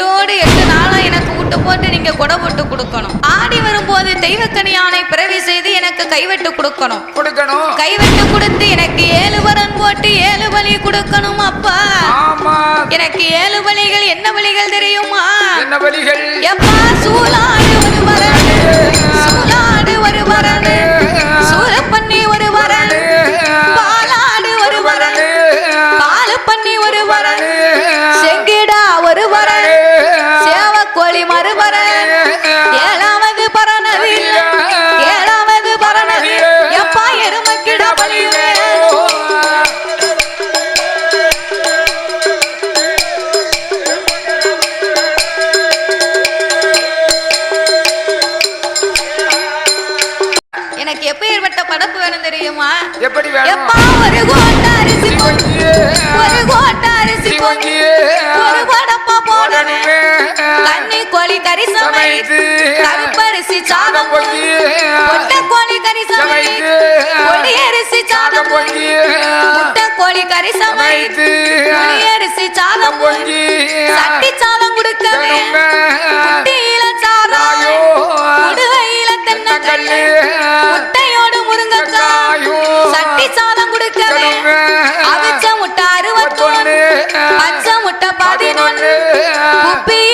எட்டோடு எட்டு நாளா எனக்கு விட்டு போட்டு நீங்க கொடை போட்டு கொடுக்கணும். ஆடி வரும்போது தெய்வக்கனி யானை பிறவி செய்து எனக்கு கைவெட்டு கொடுக்கணும். கொடுக்கணும். கைவெட்டு கொடுத்து எனக்கு ஏழு வரன் போட்டு ஏழு வழி கொடுக்கணும் அப்பா? எனக்கு ஏழு வழிகள் என்ன வழிகள் தெரியுமா? என்ன வழிகள் எப்பா சூலாடு ஒரு வரனு. சூலாடு ஒரு வரனு. சூரப்பண்ணி ஒரு வரனு. பாலாடு ஒரு வரனு. பாலு பண்ணி ஒரு வரனு. எனக்கு எப்ப ஏற்பட்ட படப்பு வேணும் தெரியுமா? எப்படி எப்பா ஒரு கோட்டை அரிசி ஒரு கோட்டை அரிசி ஒரு படப்பா போடணும். கன்னி கோழி கறி சமைத்து. கருப்பரிசி சாதம் பொங்கி கொட்டை கோழி கறி சமைத்து. கொடி அரிசி சாதம் முட்டை கோழி கறி சமைத்து. புளி அரிசி சாதம் சட்டி சாதம் ಗುಬ್ಬಿನ